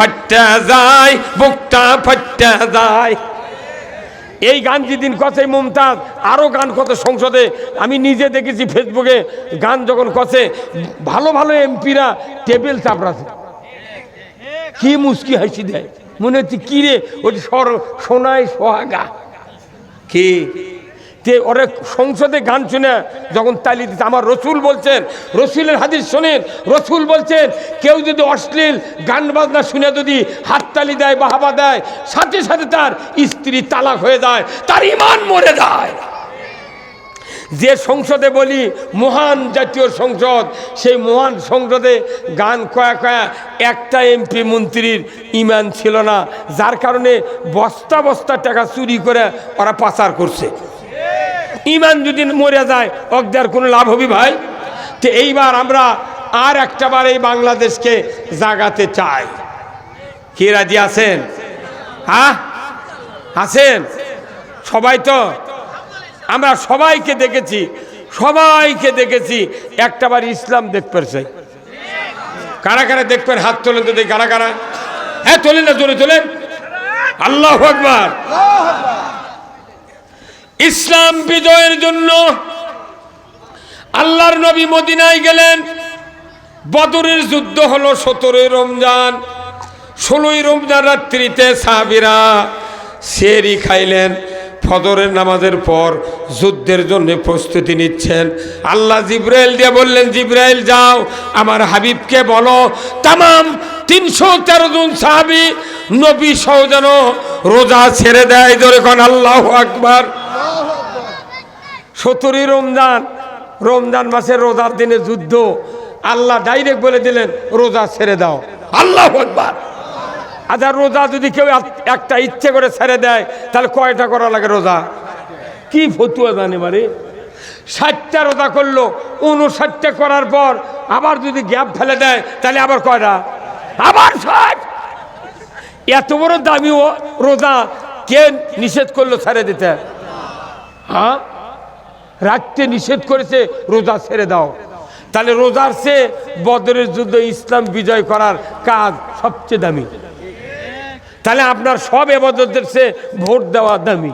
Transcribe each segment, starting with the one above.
ফাট্টা যায় বুকটা ফাট্টা যায়। এই গান যেদিন কষে মুমতাজ? আরও গান কত সংসদে? আমি নিজে দেখেছি ফেসবুকে গান যখন কষে ভালো ভালো এমপিরা টেবিল চাপড়াছে। কি মুস্কি হাসি দেয়। মনে হচ্ছে কি রে ওই সর সোনায় সোহাগা। কি? তে ওরা সংসদে গান শুনে যখন তালি দিতে, আমার রসুল বলছেন, রসুলের হাদিস শোনেন, রসুল বলছেন, কেউ যদি অশ্লীল গান বাজনা শুনে যদি হাততালি দেয় বাহাবা দেয়, সাথে সাথে তার স্ত্রী তালাক হয়ে যায়, তার ইমান মরে যায়। যে সংসদে বলি মহান জাতীয় সংসদ, সেই মহান সংসদে গান কয়া কয়া একটা এমপি মন্ত্রীর ইমান ছিল না, যার কারণে বস্তা বস্তা টাকা চুরি করে ওরা পাচার করছে। ইমান যদি মরে যায় অগদার কোনো লাভ হবি ভাই? তো এইবার আমরা আর একটা বার এই বাংলাদেশকে জাগাতে চাই। কি রাজি আছেন? হ্যাঁ? আছেন? সবাই তো? আমরা সবাইকে দেখেছি সবাইকে দেখেছি। একটাবার ইসলাম দেখতে চাই কারা কারা দেখবেন হাত তোলেন তো কারা কারা? হ্যাঁ তোলেন না, জোরে তোলেন। আল্লাহ আকবার। ইসলাম বিজয়ের জন্য আল্লাহর নবী মদিনায় গেলেন। বদরের যুদ্ধ হলো সতেরোই রমজান। ষোলোই রমজান রাত্রিতে সাহাবিরা সেরি খাইলেন। ফজরের নামাজের পর যুদ্ধের জন্য প্রস্তুতি নিচ্ছেন। আল্লাহ জিব্রাইল দিয়ে বললেন, জিব্রাইল, যাও, আমার হাবিবকে বলো, তামাম তিনশো তেরো জন সাহাবি নবী সহ যেন রোজা ছেড়ে দেয়। ধরে কোন, আল্লাহ আকবার। সতেরোই রমজান রমজান মাসের রোজার দিনে যুদ্ধ। আল্লাহ ডাইরেক্ট বলে দিলেন রোজা ছেড়ে দাও। আল্লাহ আকবার। আচ্ছা রোজা যদি কেউ একটা ইচ্ছে করে ছেড়ে দেয় তাহলে কয়টা করা লাগে রোজা? কি ফতুয়া জানে মানে ষাটটা রোজা করল উনষাটটা করার পর আবার যদি গ্যাপ ফেলে দেয় তাহলে আবার কয়টা? আবার ষাট। এত বড় দামি রোজা কে নিষেধ করল ছেড়ে দিতে? হ্যাঁ? রাখতে নিষেধ করেছে, রোজা ছেড়ে দাও। তাহলে রোজার সে বদরের যুদ্ধ ইসলাম বিজয় করার কাজ সবচেয়ে দামি। তাহলে আপনার সব এবাদতের সে ভোট দেওয়া দামি।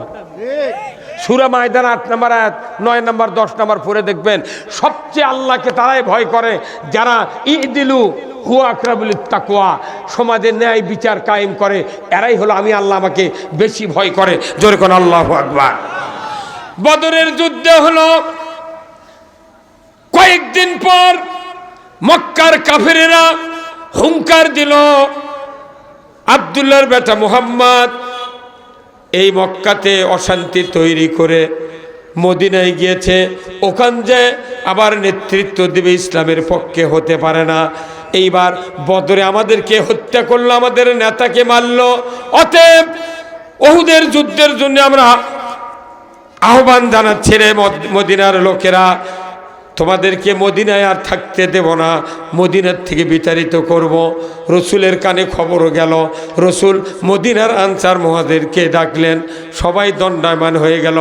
সুরা ময়দান আট নম্বর আয়াত, নয় নম্বর, দশ নম্বর পরে দেখবেন, সবচেয়ে আল্লাহকে তারাই ভয় করে, যারা ইদিলু হুয়া আকরাবুল তাকুয়া সমাজের ন্যায় বিচার কায়েম করে, এরাই হলো আমি, আল্লাহ আমাকে বেশি ভয় করে। জোরে কোন আল্লাহ আকবার। বদরের যুদ্ধে হলো। কয়েকদিন পর মক্কার কাফেরেরা হুঙ্কার দিল আবদুল্লার বেটা মুহাম্মদ এই মক্কাতে অশান্তি তৈরি করে মদিনায় গিয়েছে। ওখান যে আবার নেতৃত্ব দেবে ইসলামের পক্ষে হতে পারে না। এইবার বদরে আমাদেরকে হত্যা করল, আমাদের নেতাকে মারল। অতএব ওহুদের যুদ্ধের জন্য আমরা আহ্বান জানাচ্ছে রে মদিনার লোকেরা, তোমাদেরকে মদিনায় আর থাকতে দেব না, মদিনার থেকে বিতাড়িত করব। রসুলের কানে খবরও গেল, রসুল মদিনার আনসার মহাদেরকে ডাকলেন, সবাই দণ্ডায়মান হয়ে গেল।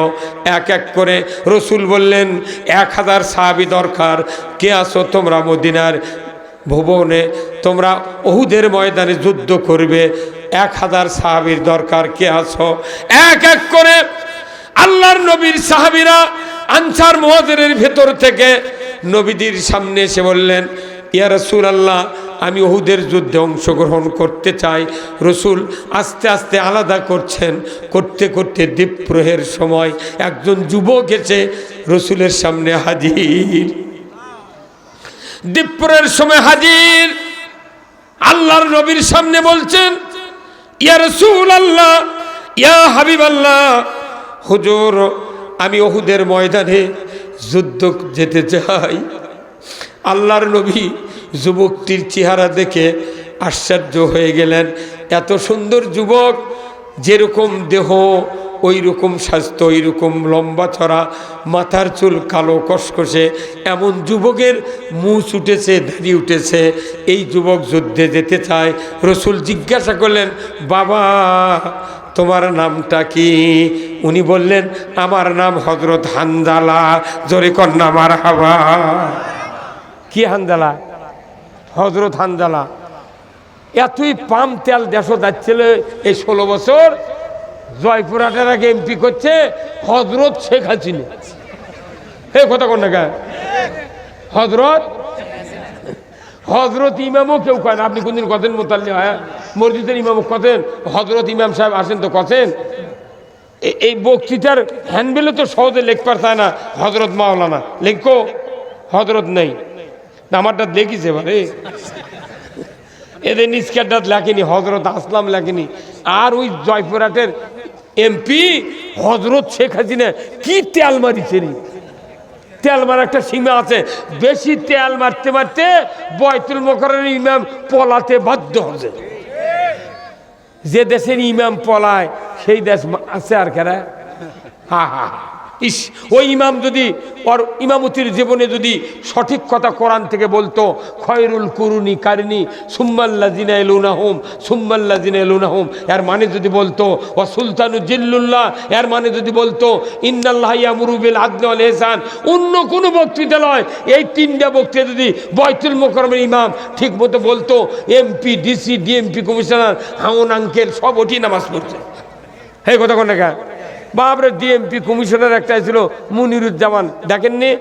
এক এক করে রসুল বললেন, এক হাজার সাহাবি দরকার, কে আসো তোমরা মদিনার ভুবনে? তোমরা অহুদের ময়দানে যুদ্ধ করবে, এক হাজার সাহাবির দরকার, কে আসো এক এক করে আল্লাহর নবীর সাহাবিরা আনসার মহাজের ভেতর থেকে নবীদের সামনে এসে বললেন, ইয়া রসুল আল্লাহ আমি ওহুদের যুদ্ধে অংশগ্রহণ করতে চাই। রসুল আস্তে আস্তে আলাদা করছেন। করতে করতে দ্বীপ্রহের সময় একজন যুবক এসে রসুলের সামনে হাজির। দ্বীপ্রের সময় হাজির। আল্লাহর নবীর সামনে বলছেন, ইয়া রসুল আল্লাহ ইয়া হাবিব আল্লাহ হুজুর, আমি ওহুদের ময়দানে যুদ্ধ যেতে চাই। আল্লাহর নবী যুবকটির চেহারা দেখে আশ্চর্য হয়ে গেলেন। এত সুন্দর যুবক, যেরকম দেহ ওই রকম স্বাস্থ্য ওই রকম লম্বা ছড়া, মাথার চুল কালো কসকসে এমন যুবকের মুছ উঠেছে, দাড়ি উঠেছে। এই যুবক যুদ্ধে যেতে চায়। রসুল জিজ্ঞাসা করলেন, বাবা তোমার নামটা কি? উনি বললেন, আমার নাম হজরত হানজালা। জোরে কন্যা আমার হাবা কি হান্দালা হজরত হানজালা। এতই পাম তেল দেশ যাচ্ছিল এই ষোলো বছর, জয়পুরহাটের আগে এমপি করছে হজরত শেখ হাসিনা। হে কথা কোন না হজরত হজরত ইমামও কেউ কয় না। আপনি কোনদিন কতেন মোতাল্লি? হ্যাঁ? মসজিদের ইমামও কতেন? হজরত ইমাম সাহেব আসেন তো কতেন? এ- এই বক্তৃতার হ্যান্ডবেলে তো সহজে লেখ পারতায় না হজরত মাওলানা। লেখো? হজরত নেই। আমারটা দেখিছে এবারে এদের নিষ্কারটা লেখেনি হজরত আসলাম লেখেনি। আর ওই জয়পুরহাটের এমপি হজরত শেখ হাসিনা কি তেল মারিছে তেল মার একটা সীমা আছে। বেশি তেল মারতে মারতে বয়তুল মকরের ইমাম পলাতে বাধ্য হচ্ছে যে দেশের ইমাম পলায়, সেই দেশ আছে আর কেনা? হা হা হা। ইস, ওই ইমাম যদি ওর ইমামতির জীবনে যদি সঠিক কথা কোরআন থেকে বলতো, খয়রুল কুরুনি কারিনি সুম্মাল্লা জিনা এলুনাহুম সুম্মাল্লা জিনা এলুনাহুম এর মানে যদি বলতো ও সুলতানু জিল্লুল্লাহ এর মানে যদি বলতো, ইন্নাল্লাহ ইয়ামুরুবিল আদল এহসান অন্য কোনো বক্তৃতা নয় এই তিনটা বক্তৃতা যদি বয়তুল মোকরমের ইমাম ঠিক মতো বলতো, এমপি, ডিসি, ডিএমপি কমিশনার, হাউন, আঙ্কেল সব ওটি নামাজ পড়ছে। হে কথা কোন দেখা বাবরে ডিএমপি কমিশনার একটা ছিল মুনিরুজ্জামান। দেখেননি?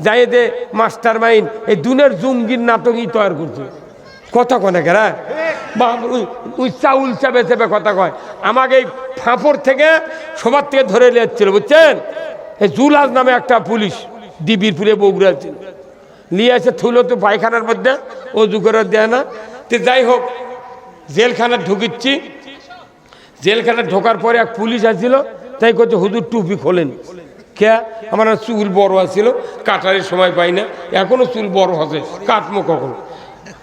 জায়েদে মাস্টার মাইন্ড এই দুনের জঙ্গির নাটকই তৈরি করছে। কথা কনে কেরা ওই- চাউল চাবে চাবে কথা কয়। আমাকে এই ফাঁপড় থেকে সবার থেকে ধরে নিয়েছিল বুঝছেন? এই জুলাস নামে একটা পুলিশ, ডিবির পুরে বগুড়া ছিল নিয়ে এসে থুলো তো পায়খানার মধ্যে, অজু করে দেয় না। তো যাই হোক জেলখানা ঢুকিচ্ছি। জেলখানা ঢোকার পরে এক পুলিশ আসছিল। তাই করছে হুজুর টুপি খোলেন কে? আমার চুল বড় আছিল কাটারের সময় পাই না। এখনও চুল বড় হবে কাটমো কখন?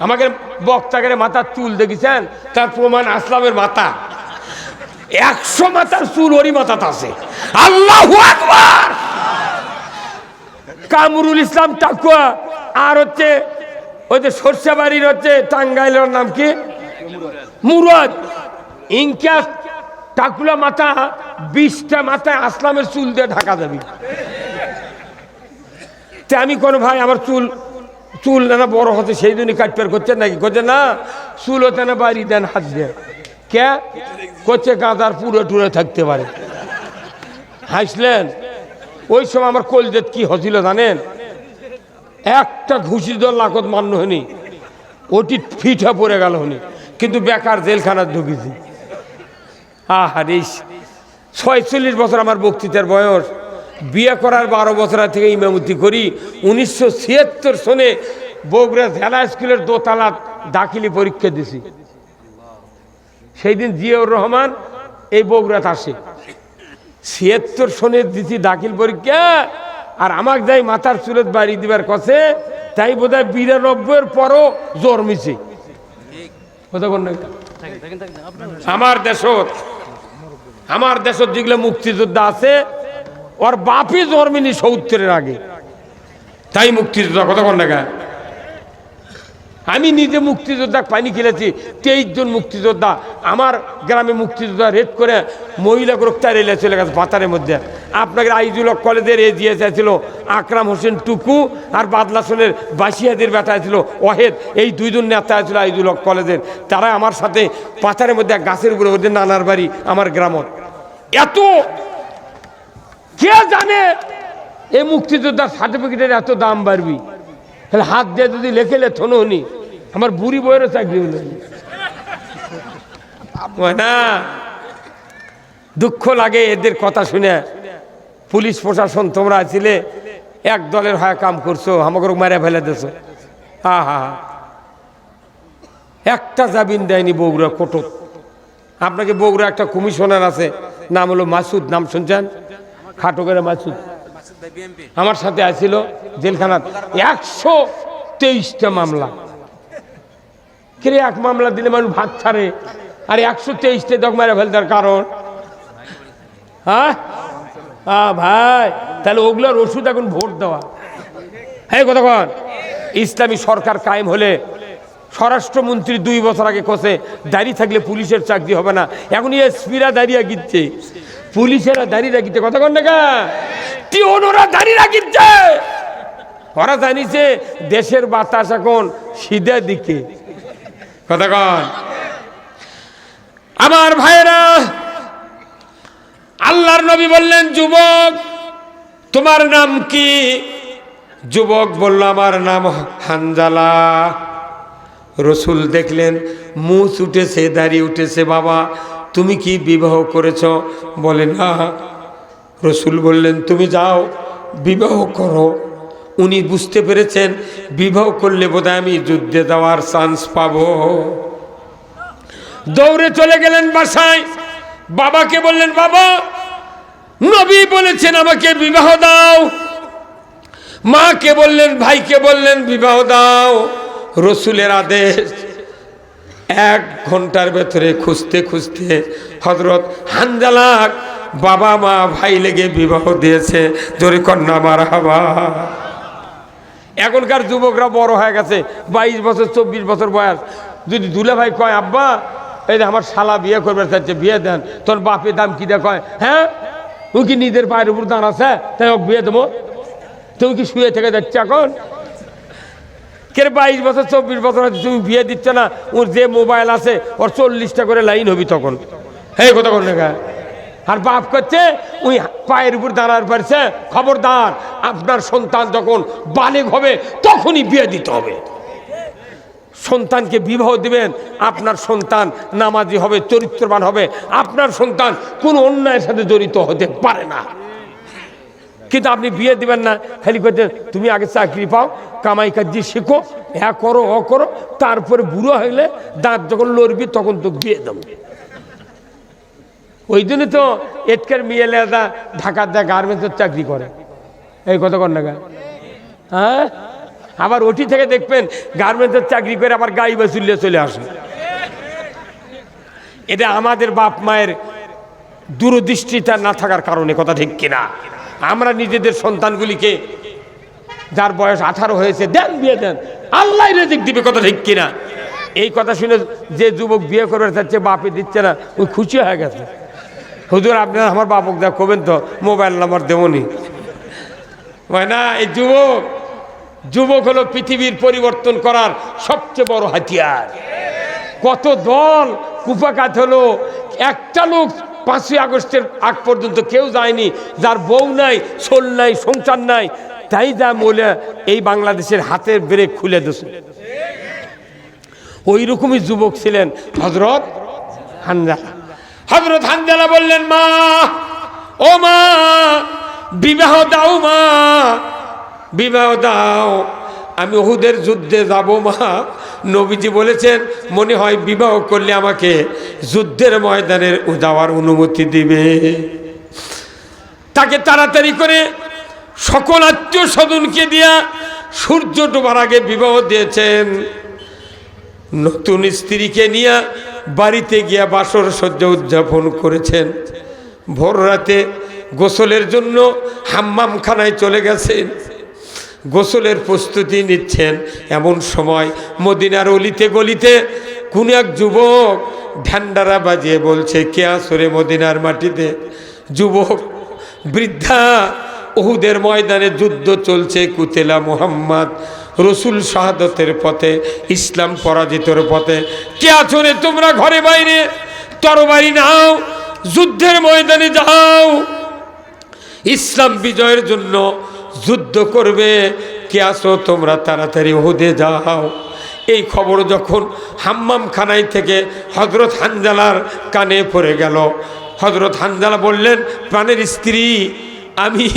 আমাকে বক্তাকে মাথার চুল দেখেছেন? তার প্রমাণ আসলামের মাথা। একশো মাথার চুল ওরই মাথাতে আছে। আল্লাহ কামরুল ইসলাম টাকুয়া, আর হচ্ছে ওই যে সর্ষে বাড়ির হচ্ছে টাঙ্গাইলের নাম কি? মুরাদ। ইনকা টাকুলা মাথা, বিশটা মাথায় আসলামের চুল দিয়ে ঢাকা যাবি। তে আমি কোনো ভাই, আমার চুল চুল না বড় হতে সেই জন্যই কাটপের করছেন নাকি? করছে না, চুল হতে না, বাড়ি দেন হাত দিয়ে। কে? করছে গাঁদার পুরো টুরে থাকতে পারে। হাসলেন। ওই সময় আমার কলজেত কি হছিল জানেন? একটা ঘুষি দল লাকত মান্য হয়নি। ওটি ফিঠা পড়ে গেল হনি কিন্তু বেকার জেলখানা ঢুকেছি। আহারে ছয়চল্লিশ বছর আমার বক্তৃতার বয়স। বিয়ে করার বারো বছর থেকে ইমামতি করি। উনিশশো ছিয়াত্তর সনে বগুড়া জেলা স্কুলের দোতলা দাখিলি পরীক্ষা দিছি। সেই দিন জিয়াউর রহমান এই বগুড়াত আসে। ছিয়াত্তর সনে দিছি দাখিল পরীক্ষা আর আমাকে যাই মাথার চুলত বাড়ি দিবার কছে তাই বোধ হয় বিরানব্বইয়ের পরও জন্মিছে কথা আমার দেশত আমার দেশত যেগুলো মুক্তিযোদ্ধা আছে, ওর বাপি জন্মিনি সত্তরের আগে। তাই মুক্তিযোদ্ধা কোন? দেখা আমি নিজে মুক্তিযোদ্ধা পানি খেলেছি, তেইশ জন মুক্তিযোদ্ধা। আমার গ্রামে মুক্তিযোদ্ধা রেড করে মহিলা গ্রেপ্তার এলে চলে গেছে পাতারের মধ্যে। আপনাকে আইজুল কলেজের এ ছিল আকরাম হোসেন টুকু আর বাদলাসনের বাসিয়াদের বেটা ছিল ওয়াহেদ। এই দুইজন নেতা ছিল আইজুল কলেজের। তারা আমার সাথে পাতারের মধ্যে গাছের উপরে ওদের নানার বাড়ি আমার গ্রামত। এত কে জানে এই মুক্তিযোদ্ধার সার্টিফিকেটের এত দাম বাড়বি? তাহলে হাত দিয়ে যদি লেখে লে থনো আমার বুড়ি বইয়েরও চাকরি হলো না। দুঃখ লাগে এদের কথা শুনে। পুলিশ প্রশাসন তোমরা আছিলে, এক দলের হয় কাম করছ, আমাকে মেরে ফেলে দেছো হা হা একটা জামিন দেয়নি বগুড়া কোটক আপনাকে বগুড়া একটা কমিশনার আছে নাম হলো মাসুদ, নাম শুনছেন? খাটকের মাসুদ। আমার সাথে আসছিল জেলখানাত একশো তেইশটা মামলা। কিরে এক মামলা দিলে মানুষ ভাত ছাড়ে? আর একশো তেইশটা দক মেরে ফেলতার কারণ? হ্যাঁ? হ্যাঁ ভাই, তাহলে ওগুলোর ওষুধ এখন ভোট দেওয়া। হ্যাঁ কতক্ষণ ইসলামী সরকার কায়েম হলে স্বরাষ্ট্রমন্ত্রী দুই বছর আগে কষে, দাঁড়িয়ে থাকলে পুলিশের চাকরি হবে না। এখন এসপিরা দাঁড়িয়ে গিচ্ছে পুলিশেরা দাঁড়িয়ে রাখিতে কতক্ষণ টাকা টিওনোরা দাঁড়িয়ে রাখিচ্ছে ওরা জানিছে, দেশের বাতাস এখন সিধে দিকে। কতক্ষণ আমার ভাইরা আল্লাহর নবী বললেন, যুবক, তোমার নাম কি? যুবক বলল, আমার নাম হানজালা। রসুল দেখলেন, মুখ উঠেছে, দাড়ি উঠেছে, বাবা, তুমি কি বিবাহ করেছ? বলে, না। রসুল বললেন, তুমি যাও, বিবাহ করো। উনি বুঝতে পেরেছেন, বিবাহ করলে বোধহয় আমি যুদ্ধে যাওয়ার চান্স পাবো। দৌড়ে চলে গেলেন বাসায়। বাবাকে বললেন, বাবা, নবী বলেছেন আমাকে বিবাহ দাও। মাকে বললেন, ভাইকে বললেন, বিবাহ দাও। রসুলের আদেশ। এক ঘণ্টার ভেতরে খুঁজতে খুঁজতে হজরত হানজালাক বাবা মা ভাই লেগে বিবাহ দিয়েছে। জোরে কন্যা মার হাবা এখনকার যুবকরা বড় হয়ে গেছে, বাইশ বছর, চব্বিশ বছর বয়স। যদি দুলে ভাই কয়, আব্বা, এই যে আমার শালা বিয়ে করবে, চাচ্ছে বিয়ে দেন, তোর বাপের দাম কি দেয় কয়? হ্যাঁ? ও কি নিজের পায়ের উপর দাঁড় আছে তাই বিয়ে দেবো। তুমি কি শুয়ে থেকে যাচ্ছে এখন? কে বাইশ বছর, চব্বিশ বছর তুমি বিয়ে দিচ্ছ না, ওর যে মোবাইল আছে, ওর চল্লিশটা করে লাইন হবি তখন। হ্যাঁ কথা কোন লেখা আর বাপ করছে ওই পায়ের উপর দাঁড়ার পারছে, খবরদার, আপনার সন্তান যখন বালেগ হবে, তখনই বিয়ে দিতে হবে। সন্তানকে বিবাহ দিবেন, আপনার সন্তান নামাজি হবে, চরিত্রবান হবে, আপনার সন্তান কোনো অন্যায়ের সাথে জড়িত হতে পারে না। কিন্তু আপনি বিয়ে দিবেন না, খালি করতে তুমি আগে চাকরি পাও, কামাই কাজি শেখো হ্যাঁ করো অ করো, তারপরে বুড়ো হইলে দাঁত যখন লড়বি তখন তো বিয়ে দেবো। ওই জন্য তো এটকের মেয়ে লেদা ঢাকার দেয় গার্মেন্টসের চাকরি করে। এই কথা কর না গা হ্যাঁ? আবার ওটি থেকে দেখবেন গার্মেন্টসের চাকরি করে আবার গাই বাসুল্লে চলে আসে। এটা আমাদের বাপ মায়ের দূরদৃষ্টিটা না থাকার কারণে, কথা ঠিক কিনা? আমরা নিজেদের সন্তানগুলিকে, যার বয়স আঠারো হয়েছে, দেন, বিয়ে দেন। আল্লাহ রেজিক দিবে কথা ঠিক কিনা? এই কথা শুনে যে যুবক বিয়ে করবে চাচ্ছে বাপে দিচ্ছে না ওই খুশি হয়ে গেছে। হুজুর আপনার আমার বাপক দেখ কবেন তো, মোবাইল নাম্বার দেবনি। না, এই যুবক যুবক হলো পৃথিবীর পরিবর্তন করার সবচেয়ে বড় হাতিয়ার। কত দল কুপাকাত হলো, একটা লোক পাঁচই আগস্টের আগ পর্যন্ত কেউ যায়নি, যার বউ নাই সোল নাই, সংসার নাই, তাই যা বলে এই বাংলাদেশের হাতের ব্রেক খুলে দিছে। ওই রকমই যুবক ছিলেন হজরত হানজালা। হজরত হানজালা বললেন, মা, ও মা, বিবাহ দাও মা, বিবাহ দাও। আমি ওহুদের যুদ্ধে যাব মা। নবীজি বলেছেন, মনে হয় বিবাহ করলে আমাকে যুদ্ধের ময়দানের যাওয়ার অনুমতি দিবে। তাকে তাড়াতাড়ি করে সকল আত্মীয় স্বজনকে দিয়া সূর্য ডোবার আগে বিবাহ দিয়েছেন। নতুন স্ত্রীকে নিয়ে বাড়িতে গিয়া বাসর সজ্জা উদযাপন করেছেন। ভোর রাতে গোসলের জন্য হাম্মামখানায় চলে গেছেন। গোসলের প্রস্তুতি নিচ্ছেন এমন সময় মদিনার অলিতে গলিতে কোন এক যুবক ঢান্ডারা বাজিয়ে বলছে, কে আসরে মদিনার মাটিতে? যুবক, বৃদ্ধা ওহুদের ময়দানে যুদ্ধ চলছে কুতেলা মোহাম্মদ, রসুল শাহাদতের পথে, ইসলাম পরাজিতর পথে। কে আছো রে তোমরা ঘরে বাইরে? তরবারি নাও, যুদ্ধের ময়দানে যাও। ইসলাম বিজয়ের জন্য যুদ্ধ করবে। কে আসো তোমরা তাড়াতাড়ি ওহুদে যাও। এই খবর যখন হাম্মাম খানাই থেকে হজরত হানজালার কানে পড়ে গেল। হজরত হানজালা বললেন, প্রাণের স্ত্রী, আমি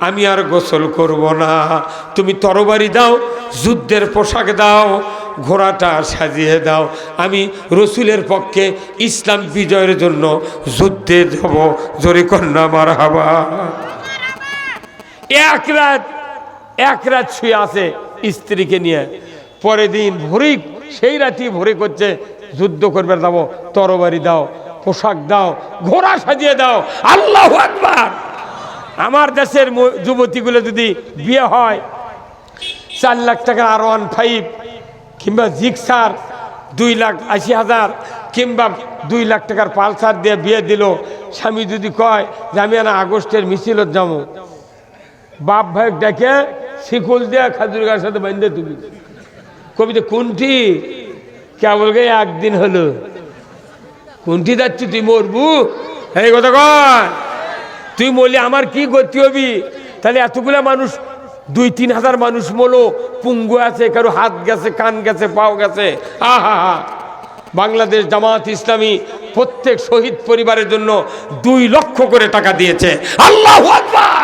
আমি আর গোসল করব না। তুমি তরবারি দাও, যুদ্ধের পোশাক দাও, ঘোড়াটা সাজিয়ে দাও। আমি রসুলের পক্ষে ইসলাম বিজয়ের জন্য যুদ্ধে যাব। জোরে কন্যা মার হাবা এক রাত এক রাত শুয়ে আছে স্ত্রীকে নিয়ে। পরের দিন ভোরেই, সেই রাতি ভোরে করছে, যুদ্ধ করবে যাব তরবারি দাও, পোশাক দাও, ঘোড়া সাজিয়ে দাও। আল্লাহ একবার আমার দেশের যুবতীগুলো যদি বিয়ে হয়, চার লাখ টাকার আর ওয়ান ফাইভ কিংবা জিক্সার দুই লাখ আশি হাজার, কিংবা দুই লাখ টাকার পালসার দিয়ে বিয়ে দিল, স্বামী যদি কয় যে আমি আগস্টের মিছিলত যাব বাপ ভাই ডেকে শিকুল দিয়ে খাজুর গাছের সাথে বেঁধে তুলি। কবিতা কোনটি কেবল গে একদিন হলো। কোনটি যাচ্ছি, তুই মরবু? এই কথা কর তুই মরলি আমার কি গতি হবি? তাহলে এতগুলা মানুষ, দুই, তিন হাজার মানুষ মলো পুঙ্গু আছে, কারও হাত গেছে, কান গেছে, পাও গেছে। আহা হা বাংলাদেশ জামাত ইসলামী প্রত্যেক শহীদ পরিবারের জন্য দুই লক্ষ করে টাকা দিয়েছে। আল্লাহ আকবার!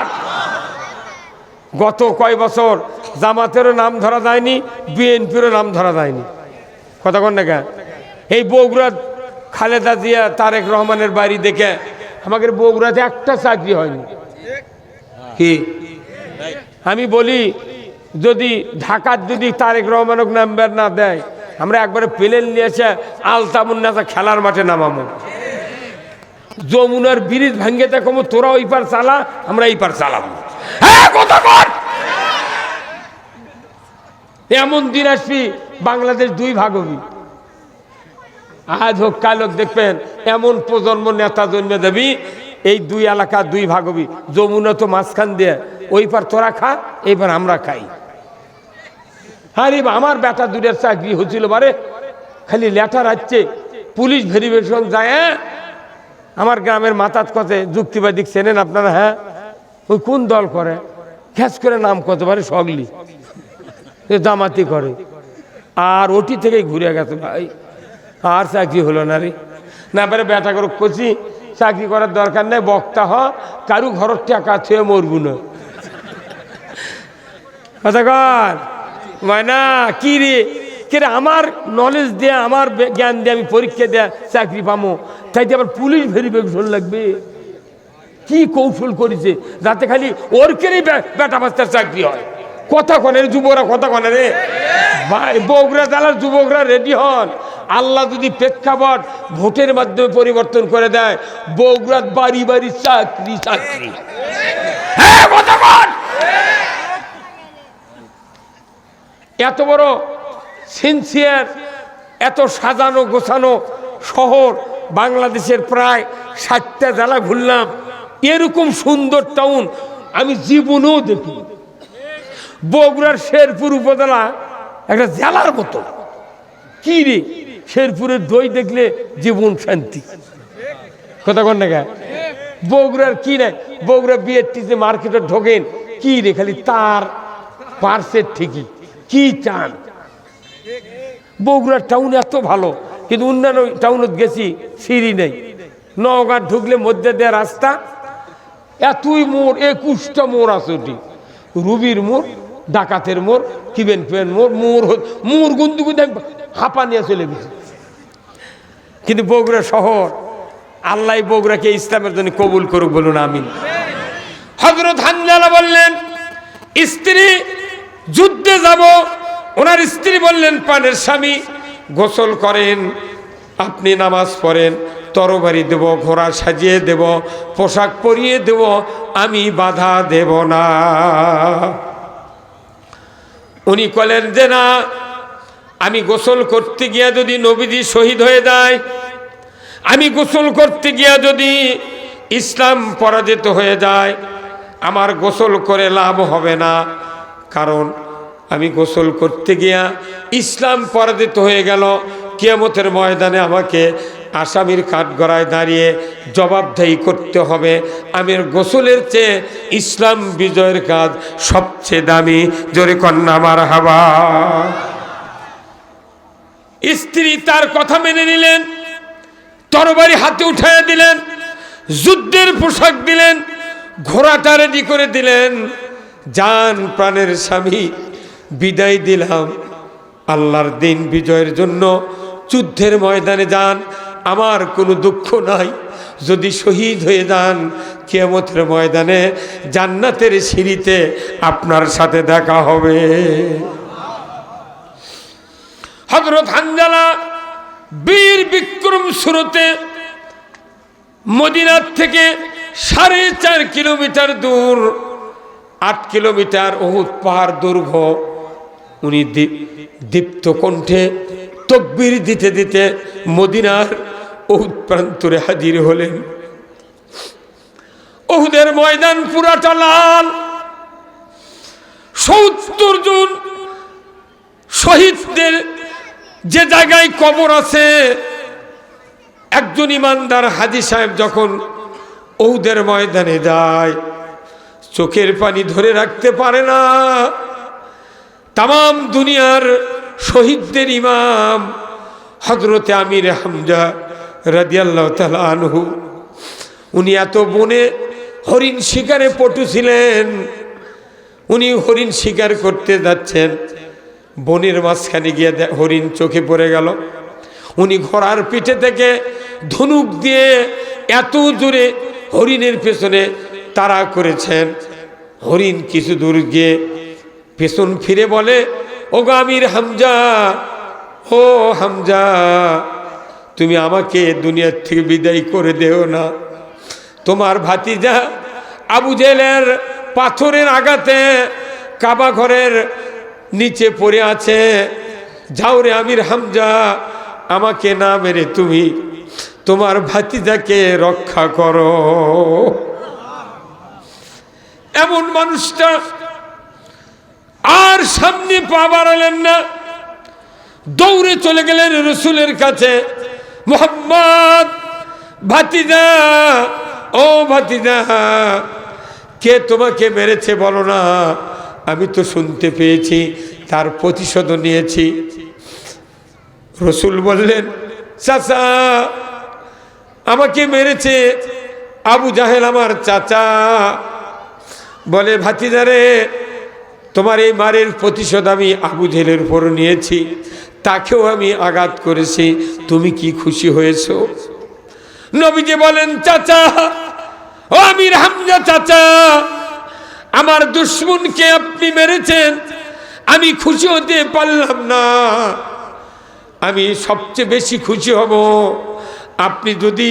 গত কয় বছর জামাতেরও নাম ধরা যায়নি, বিএনপিরও নাম ধরা যায়নি। কথা কন না কেন? এই বগুড়া খালেদা জিয়া, তারেক রহমানের বাড়ি দেখে আমাদের বগুড়াতে একটা চাকরি হয়নি। কি? আমি বলি, যদি ঢাকার যদি তারেক রহমানক নাম্বার না দেয়, আমরা একবারে প্লেন নিয়ে এসে আলতামুন্নাসা খেলার মাঠে নামাবো। যমুনার ব্রিজ ভাঙ্গে দেখো, তোরা ওই পার চালা, আমরা এই পার চালাবো। হ্যাঁ এমন দিন আসবি, বাংলাদেশ দুই ভাগ হবি। আজ হোক, কাল হোক, দেখবেন, এমন প্রজন্ম নেতা জন্মে দেবি, এই দুই এলাকা দুই ভাগ হবি। যমুনা তো মাঝখান দিয়ে, ওই পার তোরা খা, এইবার আমরা খাই। আরে, আমার বেটা দুটের চাকরি হচ্ছিল বারে, খালি লেটার আসছে, পুলিশ ভেরিফিকেশন যায় হ্যাঁ? আমার গ্রামের মাতাত কথে যুক্তিবাদী চেনেন আপনারা হ্যাঁ? ওই কোন দল করে? খ্যাচ করে নাম কত পারে সগলি। এ জামাতি করে। আর ওটি থেকেই ঘুরে গেছে ভাই। আর চাকরি হলো না রে। না পারে বেটা করে কচি, চাকরি করার দরকার নেই, বক্তা হ, কারু ঘরের টাকা ছুঁয়ে মরবু না। কথা কর কি রে? কে আমার নলেজ দেয়া, আমার জ্ঞান দিয়ে আমি পরীক্ষা দেয়া চাকরি পামো। তাইতে আবার পুলিশ ভেরিফিকেশন লাগবে। কি কৌশল করেছে যাতে খালি ওর কেড়েই বেটা বাচ্চার চাকরি হয়? কথা কনে যুবকরা, কথা কনে রে? ভাই, বগুড়া জেলার যুবকরা রেডি হন। আল্লাহ যদি প্রেক্ষাপট ভোটের মাধ্যমে পরিবর্তন করে দেয়, বগুড়ার বাড়ি বাড়ি চাকরি চাকরি। হ্যাঁ এত বড় সিনসিয়ার, এত সাজানো গোছানো শহর বাংলাদেশের প্রায় ষাটটা জেলা ঘুরলাম। এরকম সুন্দর টাউন আমি জীবনেও দেখি বগুড়ার শেরপুর উপজেলা একটা জেলার মতো। কি রে? শেরপুরের দই দেখলে জীবন শান্তি। কথা কন না? বগুড়ার কি নাই বগুড়া বিয়ের টিতে মার্কেটে ঢোকেন, কি রে? খালি তার পার্সের ঠিকই। কি চান? বগুড়ার টাউন এত ভালো, কিন্তু অন্যান্য টাউনত গেছি, সিঁড়ি নেই। নওগাঁ ঢুকলে মধ্যে দেওয়া রাস্তা এতই মোড় একুশটা মোড় আছে ওটি। রুবির মোর, ডাকাতের মোর, কিবেন পেন মোড় হ- মোড় গুন্দু গুন্দু আমি হাঁপা নিয়ে চলে গেছি। কিন্তু বগুড়া শহর, আল্লাহ বগুড়াকে ইসলামের জন্য কবুল করুক বলুন আমি হজরত হানজালা বললেন, স্ত্রী, যুদ্ধে যাব। ওনার স্ত্রী বললেন, পানের স্বামী, গোসল করেন, আপনি নামাজ পড়েন। তরবারি দেব, ঘোড়া সাজিয়ে দেব, পোশাক পরিয়ে দেব, আমি বাধা দেব না। উনি কলেন যে না, আমি গোসল করতে গিয়া যদি নবীজি শহীদ হয়ে যায়, আমি গোসল করতে গিয়া যদি ইসলাম পরাজিত হয়ে যায়, আমার গোসল করে লাভ হবে না। কারণ আমি গোসল করতে গিয়া ইসলাম পরাজিত হয়ে গেল, কিয়ামতের ময়দানে আমাকে আসামির কাঠগড়ায় দাঁড়িয়ে জবাবদাহি করতে হবে। আমির গোসলের চেয়ে ইসলাম বিজয়ের কাজ সবচেয়ে দামি। জোরে কন্যা মার হাবা। স্ত্রী তার কথা মেনে নিলেন, তরবারি হাতে উঠাইয়া দিলেন, যুদ্ধের পোশাক দিলেন, ঘোড়াটা রেডি করে দিলেন। যান প্রাণের স্বামী, বিদায় দিলাম। আল্লাহর দিন বিজয়ের জন্য যুদ্ধের ময়দানে যান। আমার কোনো দুঃখ নাই। যদি শহীদ হয়ে যান কিয়ামতের ময়দানে, জান্নাতের সিঁড়িতে আপনার সাথে দেখা হবে। হজরত হানজালা বীর বিক্রম সুরতে মদিনার থেকে সাড়ে চার কিলোমিটার দূর, আট কিলোমিটার অহুত পাহাড় দুর্গ, উনি দীপ্ত কণ্ঠে তকবির দিতে দিতে মদিনার অহুদ প্রান্তরে হাজির হলেন। অহুদের ময়দান পুরাটা লাল। সত্তর জন শহীদদের যে জায়গায় কবর আছে, একজন ইমানদার হাজি সাহেব যখন ঔদের ময়দানে যায়, চোখের পানি ধরে রাখতে পারে না। তাম দুনিয়ার শহীদদের ইমাম হজরতে আমির হামজা রাদিয়াল্লাহ তালা আনহু। উনি এত বনে হরিণ শিকারে পটু ছিলেন উনি হরিণ শিকার করতে যাচ্ছেন। বনের মাঝখানে গিয়ে হরিণ চোখে পড়ে গেল। উনি ঘোড়ার পিঠে থেকে ধনুক দিয়ে এত জোরে হরিণের পেছনে তাড়া করেছেন। হরিণ কিছু দূর গিয়ে পেছন ফিরে বলে ও আমির হামজা, ও হামজা তুমি আমাকে দুনিয়ার থেকে বিদায় করে দেও না। তোমার ভাতিজা আবু জেলের পাথরের আঘাতে কাবা ঘরের নিচে পড়ে আছে। যাও রে আমির হামজা, আমাকে না মেরে তুমি তোমার ভাতিজাকে রক্ষা করো। এমন মানুষটা আর সামনে পা বাড়ালেন না। দৌড়ে চলে গেলেন রসুলের কাছে। মোহাম্মদ, ভাতিজা, ও ভাতিজা, কে তোমাকে মেরেছে বলো না? আমি তো শুনতে পেয়েছি, তার প্রতিশোধ নিয়েছি। রসুল বললেন, চাচা, আমাকে মেরেছে আবু জাহেল আমার চাচা। বলে ভাতিজারে তোমার এই মারের প্রতিশোধ আমি আবু জেলের উপর নিয়েছি। তাকেও আমি আঘাত করেছি। তুমি কি খুশি হয়েছো? নবীজি বলেন, চাচা, ও আমির হামজা চাচা, আমার দুশ্মনকে আপনি মেরেছেন, আমি খুশি হতে পারলাম না। আমি সবচেয়ে বেশি খুশি হব। আপনি যদি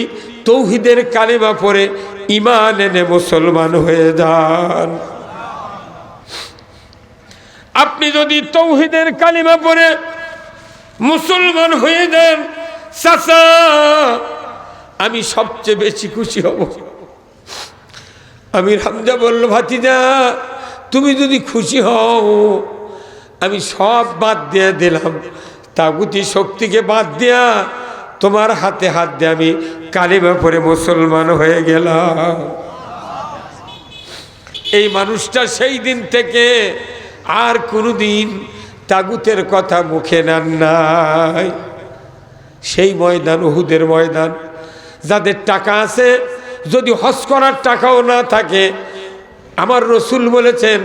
তৌহিদের কালেমা পরে ইমান এনে মুসলমান হয়ে যান। আপনি যদি তৌহিদের কালিমা পরে মুসলমান হয়ে দেন আমি সবচেয়ে বেশি খুশি হব। আমি হামজা বলল, ভাতিজা, তুমি যদি খুশি হও, আমি সব বাদ দিয়ে দিলাম। তাগুতি শক্তিকে বাদ দিয়া তোমার হাতে হাত দিয়ে আমি কালিমা পরে মুসলমান হয়ে গেলাম। এই মানুষটা সেই দিন থেকে আর কোনোদিন তাগুতের কথা মুখে নেন নাই। সেই ময়দান, উহুদের ময়দান, যাদের টাকা আছে, যদি হজ করার টাকাও না থাকে, আমার রসুল বলেছেন,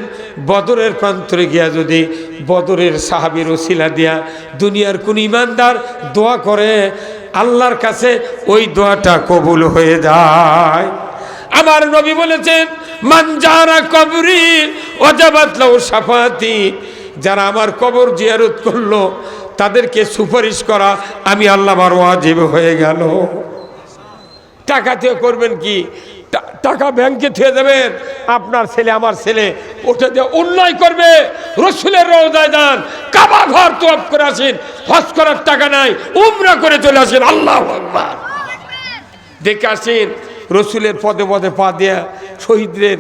বদরের প্রান্তরে গিয়া যদি বদরের সাহাবির ওসিলা দিয়া দুনিয়ার কোন ইমানদার দোয়া করে, আল্লাহর কাছে ওই দোয়াটা কবুল হয়ে যায়। আমার নবী বলেছেন মানজারা কবরি অজাবাতলাও সাফাতি যারা আমার কবর জিয়ারত করল, তাদেরকে সুপারিশ করা, আমি আল্লাহ আমার ওয়াজিব হয়ে গেল। টাকা থেকে করবেন কি? টাকা ব্যাংকে থুয়ে দেবেন, আপনার ছেলে, আমার ছেলে, ওটা দিয়ে অন্যায় করবে। রসুলের রোজায় যান, কাবা ঘর তো করে আসেন, হজ করার টাকা নাই, উমরা করে চলে আসেন, আল্লাহ দেখে আসেন, রসুলের পদে পদে পা দেয়া শহীদদের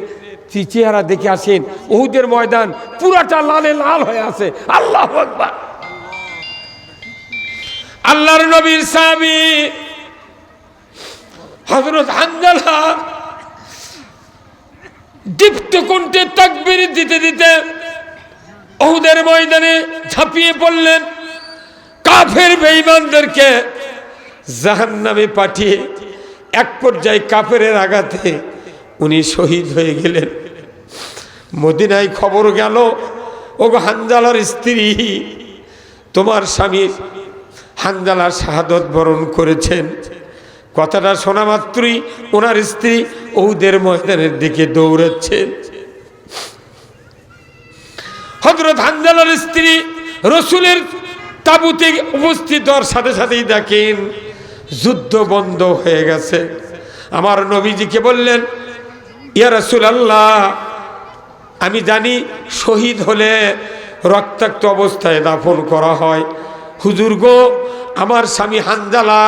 চি- চেহারা দেখে আসেন। ওহুদের ময়দান পুরাটা লালে লাল হয়ে আছে। আল্লাহ আকবার। আল্লাহর নবীর সাহাবী হজরত হানজালা দীপ্ত কণ্ঠে তাকবির দিতে দিতে ওহুদের ময়দানে ঝাঁপিয়ে পড়লেন। কাফের বেঈমানদেরকে জাহান নামে পাঠিয়ে এক পর্যায়ে কাফের আঘাতে উনি শহীদ হয়ে গেলেন। মদিনায় খবর গেল ও হানজালার স্ত্রী, তোমার স্বামী হানজালার শাহাদত বরণ করেছেন। কথাটা শোনা মাত্রই ওনার স্ত্রী ওদের ময়দানের দিকে দৌড়াচ্ছেন। হজরত হানজালার স্ত্রী রসুলের তাবুতে উপস্থিত হওয়ার সাথে সাথেই দেখেন যুদ্ধ বন্ধ হয়ে গেছে। আমার নবীজিকে বললেন ইয়া রসুল আল্লাহ আমি জানি শহীদ হলে রক্তাক্ত অবস্থায় দাফন করা হয়। হুজুর গো, আমার স্বামী হানজালা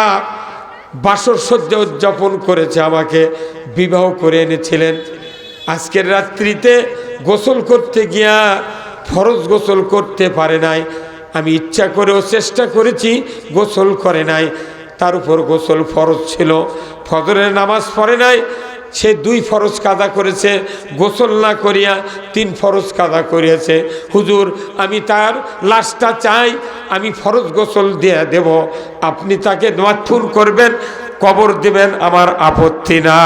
বাসর সজ্জা উদযাপন করেছে, আমাকে বিবাহ করে এনেছিলেন। আজকের রাত্রিতে গোসল করতে গিয়া ফরজ গোসল করতে পারে নাই। আমি ইচ্ছা করেও চেষ্টা করেছি, গোসল করে নাই। তার উপর গোসল ফরজ ছিল। ফজরের নামাজ পড়ে নাই সে দুই ফরজ কাদা করেছে, গোসল না করিয়া তিন ফরজ কাদা করিয়াছে। হুজুর, আমি তার লাশটা চাই, আমি ফরজ গোসল দিয়ে দেব। আপনি তাকে মাথুন করবেন, কবর দেবেন, আমার আপত্তি না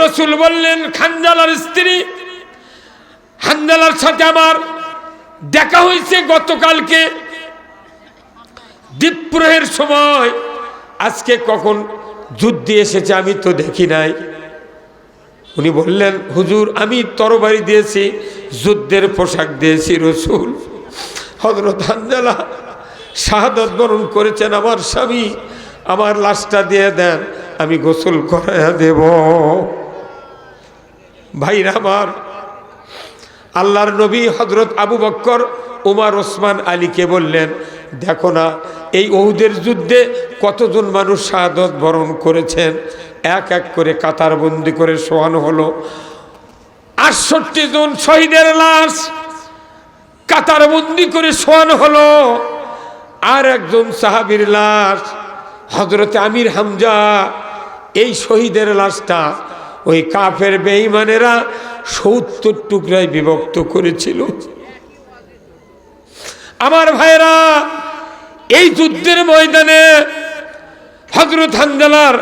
রসুল বললেন, খানজালার স্ত্রী হানজালার সাথে আমার দেখা হয়েছে গতকালকে। দ্বীপ্রহের সময় আজকে কখন যুদ্ধে এসেছে আমি তো দেখি নাই। উনি বললেন, হুজুর, আমি তরবারি দিয়েছি, যুদ্ধের পোশাক দিয়েছি, রসুল। হজরত হানজালা শাহাদত বরণ করেছেন আমার স্বামী, আমার লাশটা দিয়ে দেন, আমি গোসল করাইয়া দেব। ভাইরা আমার, আল্লাহর নবী হজরত আবু বক্কর উমার ওসমান আলীকে বললেন, দেখো না, এই ওহুদের যুদ্ধে কতজন মানুষ শাহাদত বরণ করেছেন? এক এক করে কাতারবন্দি করে শোয়ানো হলো। আটষট্টি জন শহীদের লাশ কাতারবন্দি করে শোয়ানো হলো। আর একজন সাহাবীর লাশ হজরতে আমির হামজা, এই শহীদের লাশটা ওই কাফের বেঈমানেরা সত্তর টুকরায় বিভক্ত করেছিল। আমার ভাইরা, এই যুদ্ধের ময়দানে হজরত হানজালার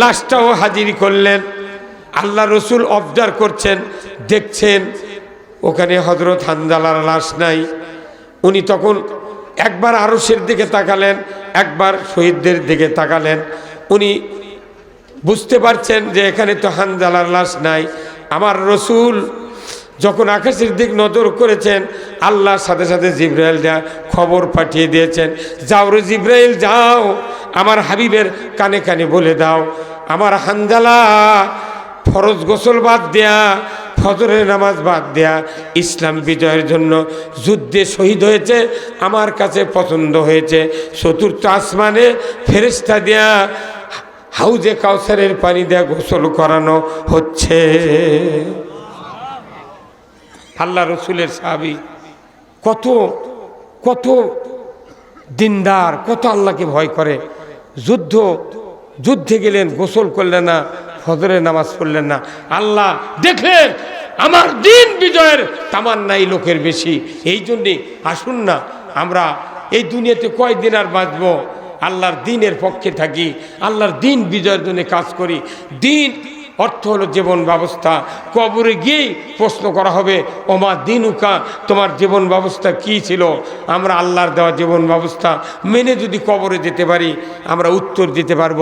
লাশটাও হাজির করলেন। আল্লাহ রসুল অবজার করছেন, দেখছেন, ওখানে হজরত হানজালার লাশ নাই। উনি তখন একবার আরসের দিকে তাকালেন, একবার শহীদদের দিকে তাকালেন। উনি বুঝতে পারছেন যে এখানে তো হানজালার লাশ নাই। আমার রসুল যখন আকাশের দিক নজর করেছেন, আল্লাহর সাথে সাথে জিব্রাইল যা খবর পাঠিয়ে দিয়েছেন, যাও রে জিব্রাইল, যাও, আমার হাবিবের কানে কানে বলে দাও, আমার হানজালা, ফরজ গোসল বাদ দেয়া, ফজরের নামাজ বাদ দেয়া, ইসলাম বিজয়ের জন্য যুদ্ধে শহীদ হয়েছে, আমার কাছে পছন্দ হয়েছে, চতুর্থ আসমানে ফেরেস্তা দেয়া হাউজে কাউসারের পানি দেয়া গোসল করানো হচ্ছে। আল্লাহ রসুলের সাহাবি। কত কত দিনদার, কত আল্লাহকে ভয় করে। যুদ্ধ, যুদ্ধে গেলেন, গোসল করলেন না, ফজরের নামাজ পড়লেন না। আল্লাহ দেখলেন আমার দিন বিজয়ের তামান নাই লোকের বেশি। এই জন্যে আসুন না, আমরা এই দুনিয়াতে কয়দিন আর বাঁচবো? আল্লাহর দিনের পক্ষে থাকি, আল্লাহর দিন বিজয়ের জন্য কাজ করি। দিন অর্থ হলো জীবন ব্যবস্থা। কবরে গিয়েই প্রশ্ন করা হবে, ওমা দিনুকা, তোমার জীবন ব্যবস্থা কি ছিল? আমরা আল্লাহর দেওয়া জীবন ব্যবস্থা মেনে যদি কবরে যেতে পারি, আমরা উত্তর দিতে পারব।